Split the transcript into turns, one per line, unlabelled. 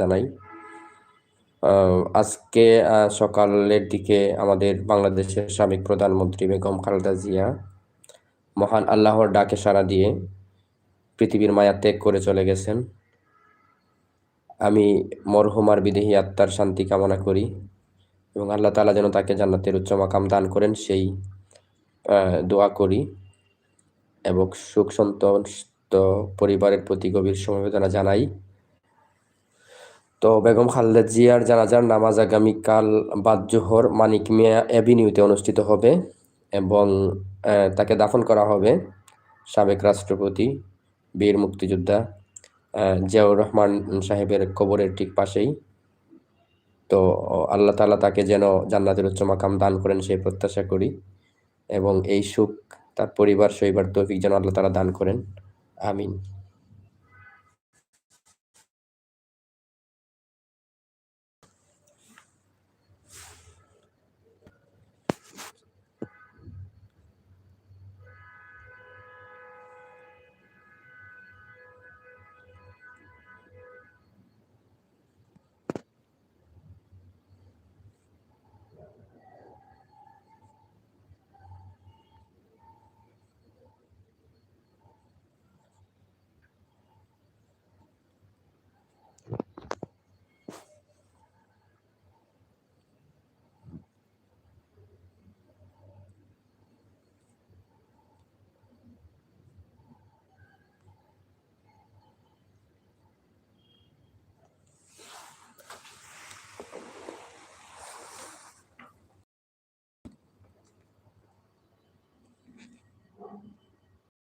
জানাই। আজকে সকালের দিকে আমাদের বাংলাদেশের সাবেক প্রধানমন্ত্রী বেগম খালেদা জিয়া মহান আল্লাহর ডাকে সাড়া দিয়ে পৃথিবীর মায়া ত্যাগ করে চলে গেছেন। আমি মরহুমার বিদেহী আত্মার শান্তি কামনা করি এবং আল্লাহ তাআলা যেন তাকে জান্নাতের উচ্চ মাকাম দান করেন, সেই দোয়া করি এবং সুখ সন্তপ্ত পরিবারের প্রতি গভীর সমবেদনা জানাই। তো বেগম খালেদা জিয়ার জানাজার নামাজ আগামীকাল বাদ জোহর মানিক মিয়া অ্যাভিনিউতে অনুষ্ঠিত হবে এবং তাকে দাফন করা হবে সাবেক রাষ্ট্রপতি, বীর মুক্তিযোদ্ধা জিয়াউর রহমান সাহেবের কবরের ঠিক পাশেই। তো আল্লাহ তাআলা তাকে যেন জান্নাতের উচ্চ মাকাম দান করেন সেই প্রত্যাশা করি এবং এই সুখ তার পরিবার সইবার তৌফিক যেন আল্লাহ তাআলা দান করেন। আমিন।